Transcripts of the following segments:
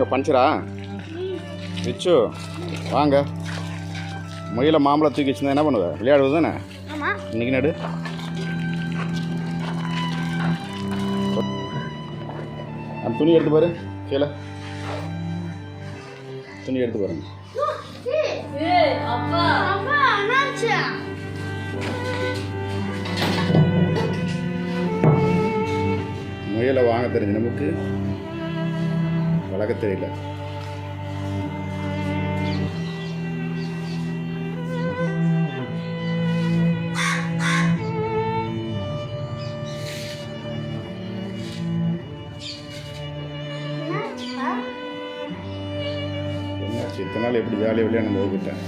பஞ்சரா? விச்சு வாங்க. முயல மாம்பழம் தூக்கி வச்சுருந்தா என்ன பண்ணுவ? விளையாடுவது தானே? இன்னைக்கு நடு. அந்த துணி எடுத்து பாரு கீழே. துணி எடுத்து பாருங்க. முயலை வாங்க தெரிஞ்ச நமக்கு. வளர்க்க தெரியல. என்னாச்சு? இத்தனை நாள் எப்படி ஜாலியாக விளையாடும் போய்கிட்டேன்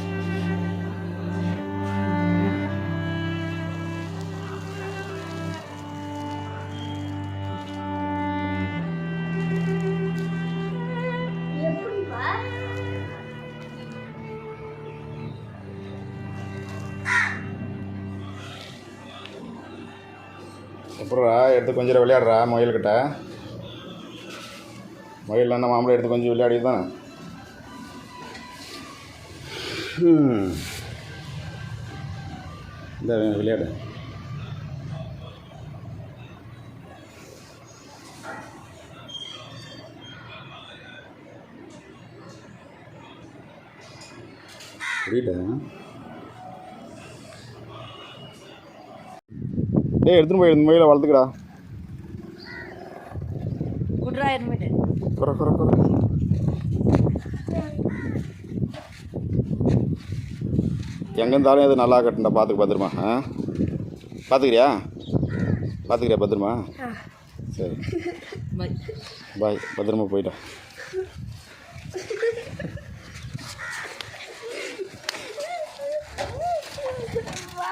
அப்புறம்டா எடுத்து கொஞ்சம் விளையாடுறா முயல்கிட்ட முயல் என்ன மாம்பழம் எடுத்து கொஞ்சம் விளையாடி தான். இந்த விளையாடு. புரியல டேய் எடுத்துன்னு போய் இந்த முயலை வளர்த்துக்கடா. குட்ரா இருமிட்டு குறை குறை குறை. எங்கே இருந்தாலும் இது நல்லா கட்டுண்டா பார்த்துக்க பத்திரமா ஆ? பார்த்துக்கிறியா பார்த்துக்கிறியா பத்திரமா? சரி. பாய் பத்திரமா போயிட்டா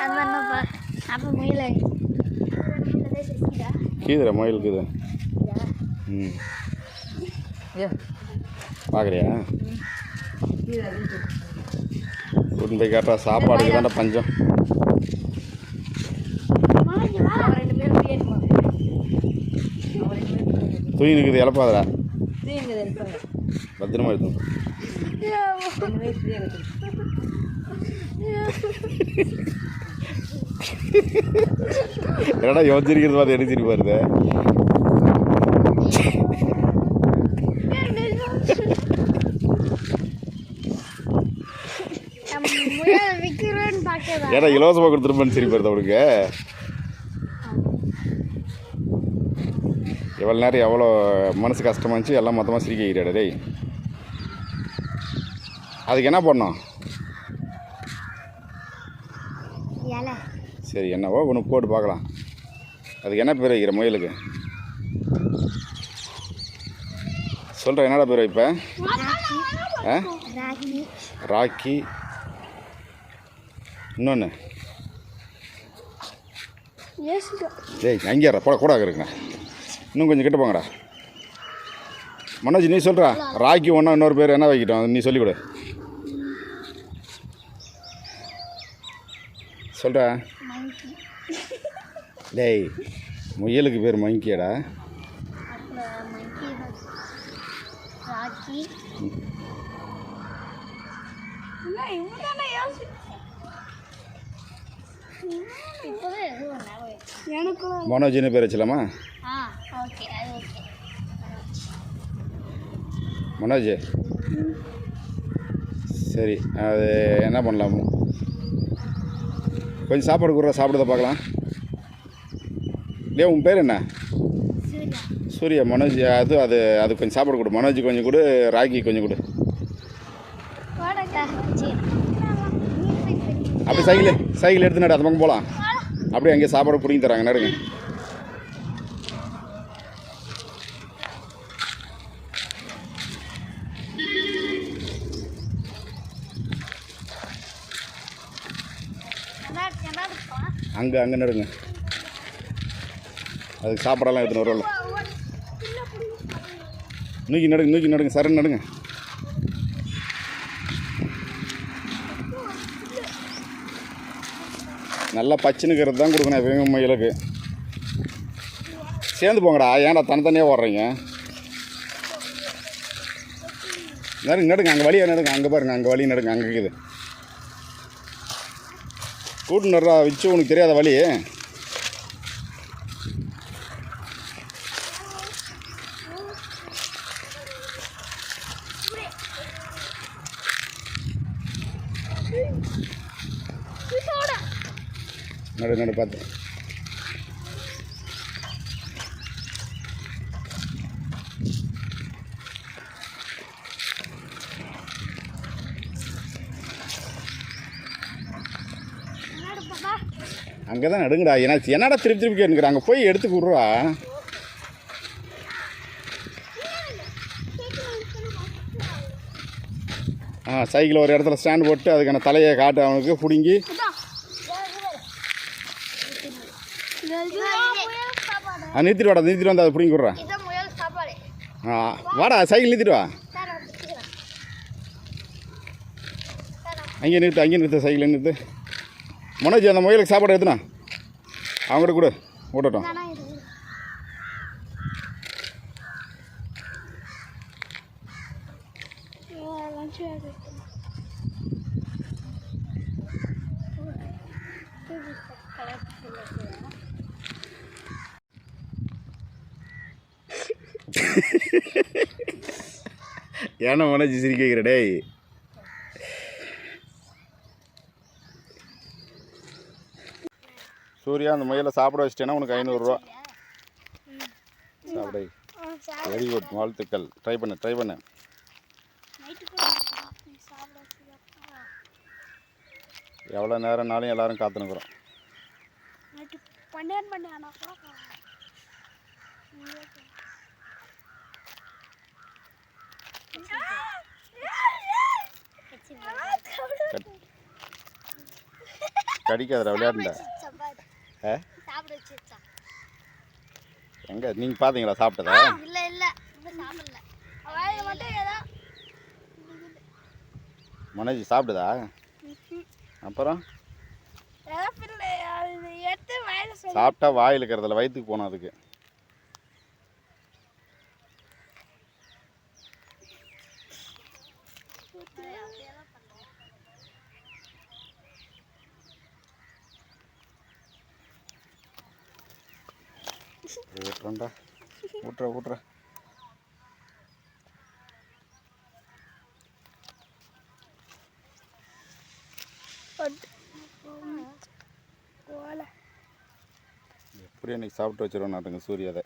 அதானப்பா அப்ப கீதுரா முயல் கீது. ம். பார்க்குறியா? கூட்டின்னு போய் கேட்டா சாப்பாடுக்கு தானே பஞ்சம். தூய் நிற்குது இழப்பாதடா பத்திரமா பேரும் பிரியாணி என்னடா யோசிச்சிருக்கிறது பார்த்து முயல விற்கிறோன்னு பார்க்கறா ஏடா இலவசமாக கொடுத்துருப்பேன்னு சரி பாருது அவனுக்கு எவ்வளோ நேரம் எவ்வளோ மனசு கஷ்டமா இருந்துச்சு? எல்லாம் மொத்தமாக சிரிக்க வைக்கிறாடா டேய். அதுக்கு என்ன பண்ணோம் சரி என்னவோ ஒன்று போட்டு பார்க்கலாம். அதுக்கு என்ன பேர் வைக்கிற முயலுக்கு? சொல்கிறேன் என்னடா பேர் வைப்ப? ஆ? ராக்கி. இன்னொன்று ஏய் அங்கேயா போட கூட இருக்குண்ணா இன்னும் கொஞ்சம் கிட்ட போங்கடா. மனோஜ் நீ சொல்கிறா ராக்கி ஒன்றா இன்னொரு பேர் என்ன வைக்கிட்டோம்? நீ சொல்லிக் கொடு டேய் முயலுக்கு பேர் மங்கியாடா. அப்புறம் மங்கி ராகி இப்போதான் எதுவும் எனக்கும். மனோஜ்னு பேர் வச்சலாமா ஆ ஓகே அது ஓகே. மனோஜ். சரி அது என்ன பண்ணலாம்? கொஞ்சம் சாப்பாடு கொடுற சாப்பிடுறத பார்க்கலாம். டே உன் பேர் என்ன? சூர்யா. மனோஜ் அது அது அது கொஞ்சம் சாப்பாடு கொடு. மனோஜ் கொஞ்சம் கொடு ராக்கி கொஞ்சம் கொடு. அப்படி சைக்கிள் சைக்கிள் எடுத்து நடு அந்த பக்கம் போகலாம் அப்படியே அங்கேயே சாப்பாடு பிடிங்கி தராங்க. நடுங்க. அங்கே அங்கே நடுங்க. அதுக்கு சாப்பாடெல்லாம் எடுத்துன்னு வருவோம் நூக்கி நடுங்க நூக்கி நடுங்க சரண் நடுங்க. நல்லா பச்சனுக்கிறது தான் கொடுக்கணும் எப்பயுமே மயிலுக்கு சேர்ந்து போங்கடா ஏன்டா தனித்தனியாக ஓடுறீங்க? நடுங்க நடுங்க அங்கே வழியாக நடுங்க அங்கே பாருங்க அங்கே வழி நடுங்க அங்கே இருக்குது. கூட்டு நடுறா வச்சு உனக்கு தெரியாத வழி. நடு நடு பார்த்து அங்கே தான் நடுங்கடா. ஏன்னா என்னடா திருப்பி திருப்பி கேட்டுக்கிற அங்கே போய் எடுத்து விட்றா ஆ சைக்கிள் ஒரு இடத்துல ஸ்டாண்ட் போட்டு அதுக்கான தலையை காட்டு அவனுக்கு பிடுங்கி ஆ நிறுத்திட்டு வாடா நிறுத்திட்டு வந்து அதை பிடிங்கி விட்றா. இதான் முயல் சாப்பாடு. ஆ வாடா சைக்கிள் நிறுத்திட்டு வா. அங்கேயே நிறுத்து அங்கேயே நிறுத்து சைக்கிள் நிறுத்து. மனோஜ் அந்த முயலுக்கு சாப்பாடு எடுத்துனா அவங்ககிட்ட கொடு விடட்டும் நானா இது. ஏன்னா மனஜி சிரிக்க வைக்கிற டேய். சூர்யா அந்த முயலை சாப்பிட வச்சிட்டேன்னா உனக்கு ஐநூறுரூவா. சாப்பிடு. வெரி குட் வாழ்த்துக்கள். ட்ரை பண்ணு ட்ரை பண்ணு. எவ்வளோ நேரம்னாலும் எல்லாரும் காத்துனுக்குறோம். பன்னெண்டு மணி ஆனால் கூட கடிக்காதடா விளையாடுண்டா ஆ? எங்கே? நீங்கள் பார்த்தீங்களா சாப்பிட்டதா? இல்ல இல்ல. சாப்பிடல. வாயில மட்டும் ஏதோ மனோஜ் சாப்பிடுதா? அப்புறம்? சாப்பிட்டா வாயில் இருக்கிறதுல வயிற்றுக்கு போகணும் அதுக்கு. விட்ற விட்ற போல எப்படி இன்னைக்கு சாப்பிட்டு வச்சிருவோம் நாட்டுங்க சூரியதை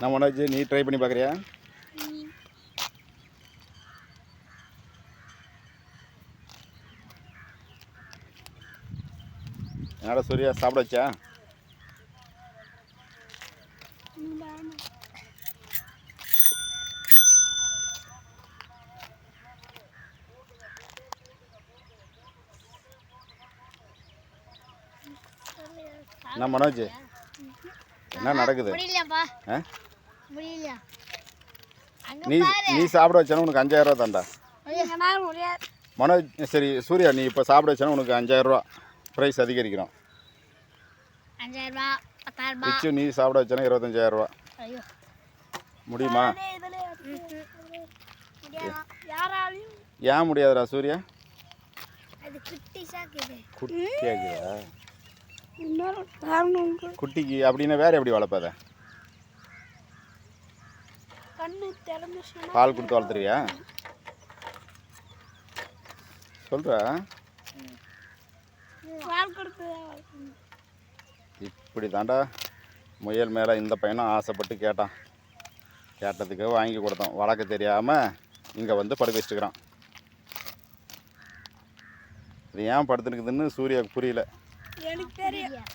நான் மனோஜ் நீ ட்ரை பண்ணி பார்க்குறியா? என்னடா சூர்யா சாப்பிட வச்சா என்ன மனோஜ்? என்ன நடக்குது? நீ நீ சாப்பிட வச்சானா உனக்கு அஞ்சாயிரம் ரூபா முடியாது. மனோஜ் சரி சூர்யா நீ இப்போ சாப்பிட வச்சானா உனக்கு அஞ்சாயிரம் ரூபா ப்ரைஸ் அதிகரிக்கிறோம். அஞ்சாயிரம் நீ சாப்பிட வச்சானா இருபத்தஞ்சாயிரம் ரூபா. முடியுமா? ஏன் முடியாதுடா சூர்யா? குட்டி குட்டியாக்குதா குட்டிக்கு அப்படின்னா வேற எப்படி வளர்ப்பாத? கண்ணு திறந்துச்சுன்னா பால் கொடுத்து வளர்த்துருவியா சொல்கிறா பால் கொடுத்து இப்படி தாண்டா முயல் மேலே இந்த பையனும் ஆசைப்பட்டு கேட்டான். கேட்டதுக்கு வாங்கி கொடுத்தோம் வளர்க்க தெரியாமல் இங்கே வந்து படுக்க வச்சுக்கிறான். இது ஏன் படுத்துருக்குதுன்னு சூர்யாவுக்கு புரியல. எனக்கு தெரியும்.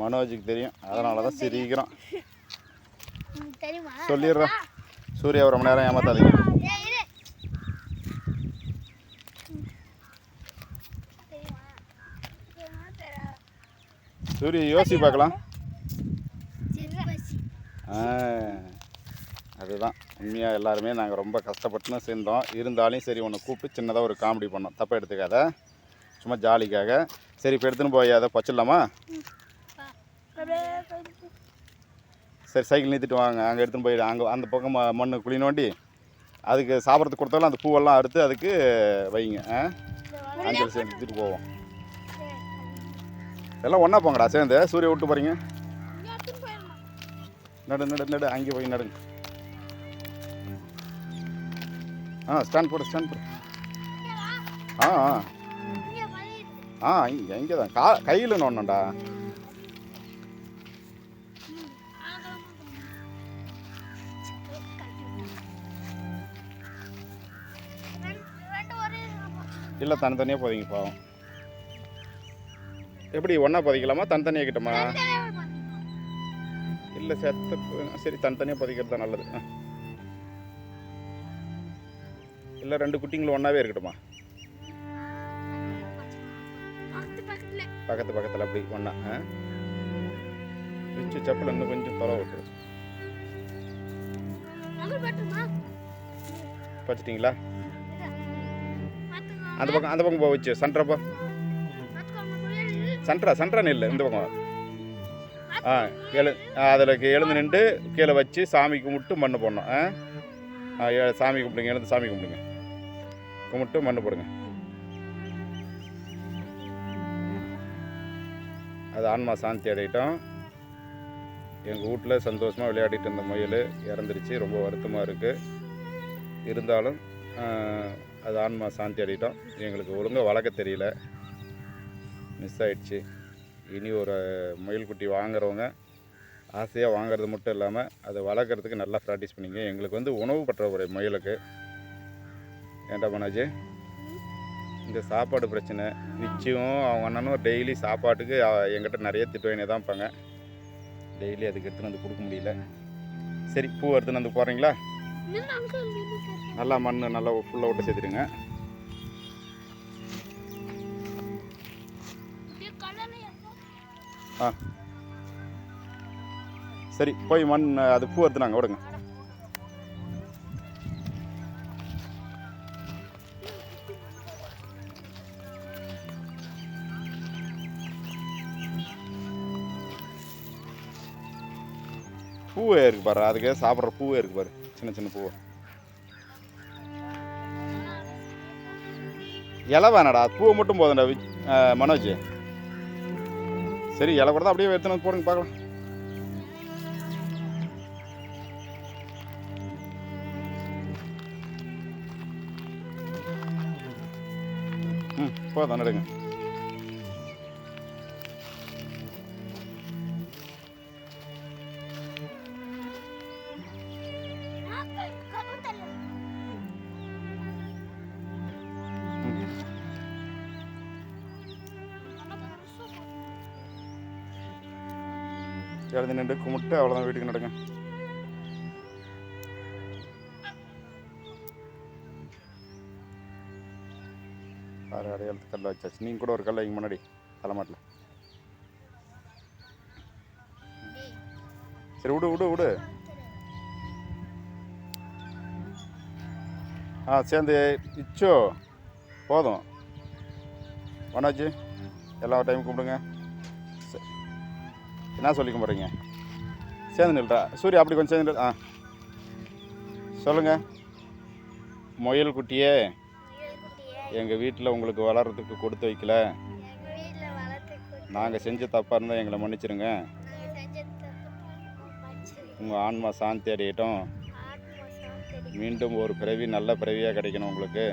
மனோஜுக்கு தெரியும். அதனால தான் சிரிக்கிறோம் தெரியுமா? சொல்லிடுறோம் சூர்யா ரொம்ப நேரம் ஏமாத்தாதீங்க. சூரிய யோசி பார்க்கலாம். அதுதான். உண்மையாக எல்லாருமே நாங்கள் ரொம்ப கஷ்டப்பட்டுன்னு சேர்ந்தோம். இருந்தாலும் சரி உன்னை கூப்பிட்டு சின்னதாக ஒரு காமெடி பண்ணோம். தப்பாக எடுத்துக்காத. சும்மா ஜாலிக்காக சரி இப்போ எடுத்துன்னு போய் அதை பச்சிடலாமா சரி சைக்கிள் நிறுத்திட்டு வாங்க. அங்கே எடுத்துன்னு போயிடு. அங்கே அந்த பக்கம் ம- மண்ணு குழி நோண்டி அதுக்கு சாப்பிட்றதுக்கு கொடுத்தாலும் அந்த பூவெல்லாம் அறுத்து அதுக்கு வைங்க. ஆ? அஞ்சல் சேர்ந்து எடுத்துகிட்டு போவோம். எல்லாம் ஒன்றா போங்கடா சேர்ந்து. சூரிய விட்டு போகிறீங்க நடு நடு நடு. அங்கே போய் நடுங்க. ஆ ஸ்டாண்ட் போடு ஸ்டாண்ட் போடு. ஆ ஆ. ஆ இங்கே இங்கே தான் கா கையில் நோண்டா இல்லை தனித்தனியாக போதிங்க பாவம். எப்படி ஒன்றா போதிக்கலாமா? தனித்தனியாக கிட்டமா. இல்லை செத்த சரி தனித்தனியாக பதிக்கிறது தான் நல்லது. இல்லை ரெண்டு குட்டிங்களும் ஒன்றாவே இருக்கட்டுமா? பக்கத்து பக்கத்துல பக்கத்து பக்கத்தில் அப்படி ஒன்றா ஆ. வச்சு செப்பல் இன்னும் கொஞ்சம் தொலை விட்டு பாத்துக்கோ அந்த பக்கம் அந்த பக்கம் போக வச்சு. சன்றப்போ பாத்துக்கோங்க முயல் நில்லு இந்த பக்கம் ஆ எழு அதில் எழுந்து நின்று கீழே வச்சு சாமி கும்பிட்டு மண்ணு போடணும். ஆ? ஏ- சாமி கும்பிடுங்க எழுந்து சாமி கும்பிடுங்க. கும்பிட்டு மண்ணு போடுங்க. அது ஆன்மா சாந்தி அடையிட்டோம். எங்கள் வீட்டில் சந்தோஷமாக விளையாடிட்டு இருந்த முயல் இறந்துருச்சு. ரொம்ப வருத்தமாக இருக்குது இருந்தாலும் அது ஆன்மா சாந்தி அடையிட்டோம். எங்களுக்கு ஒழுங்காக வளர்க்க தெரியல. மிஸ் ஆகிடுச்சு இனி ஒரு முயல்குட்டி வாங்குறவங்க ஆசையாக வாங்குறது மட்டும் இல்லாமல் அதை வளர்க்குறதுக்கு நல்லா ப்ராக்டிஸ் பண்ணிங்க. எங்களுக்கு வந்து உணவு பற்றாக்குறை முயலுக்கு. ஏன்டா மனோஜ்? இந்த சாப்பாடு பிரச்சனை. நிச்சயம் அவங்க அண்ணனும் டெய்லி சாப்பாட்டுக்கு எங்கிட்ட நிறைய திட்டு வாங்கினே தான் இருப்பாங்க. டெய்லி அதுக்கு எடுத்துன்னு வந்து கொடுக்க முடியல. சரி பூ எடுத்துன்னு வந்து போகிறீங்களா நல்லா மண் நல்லா ஃபுல்லாக விட்டு சேர்த்துடுங்க. ஆ. சரி போய் மண் அது பூ எடுத்துனாங்க விடுங்க பூவே இருக்கு பாரு அதுக்கே சாப்பிட்ற பூவே இருக்கு பாரு. சின்ன சின்ன பூவை இலை வேணாடா பூவை மட்டும் போதும்டா வி- மனோஜ். சரி இலை கூட தான் அப்படியே எடுத்துன்னு வந்து போடுங்க பார்க்கலாம். ம் போதும் நடுங்க எழுந்து நின்று கும்பிட்டு அவ்வளோதான் வீட்டுக்கு நடங்க. ஆறு அடையாளத்து கல்லை வச்சாச்சு. நீங்கள் கூட ஒரு கல்லை இங்கே முன்னாடி? தலைமாட்டில். சரி விடு விடு விடு. ஆ சேர்ந்து இச்சோ. போதும். மனோஜ் எல்லா டைம் கும்பிடுங்க. என்ன சொல்லிக்க போகிறீங்க சேர்ந்து நில்றா. சூரிய அப்படி கொஞ்சம் சேர்ந்து ஆ. சொல்லுங்கள் முயல் குட்டியே. எங்கள் வீட்டில் உங்களுக்கு வளர்கிறதுக்கு கொடுத்து வைக்கல. நாங்கள் செஞ்ச தப்பாக இருந்தால் எங்களை மன்னிச்சிருங்க. உங்கள் ஆன்மா சாந்தி அடையட்டும் மீண்டும் ஒரு பிறவி நல்ல பிறவியாக கிடைக்கணும் உங்களுக்கு.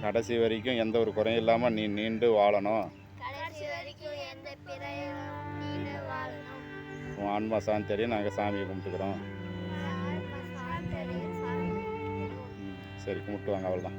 கடைசி வரைக்கும் எந்த ஒரு குறையும் இல்லாமல் நீ நீண்டு வாழணும் கடைசி வரைக்கும் எந்த பிறையும் நீங்க வாழணும் உன் ஆன்மா சாந்தி அடைய நாங்கள் சாமியை கும்பிட்டுக்கிறோம். சரி கும்பிட்டு வாங்க அவ்வளோதான்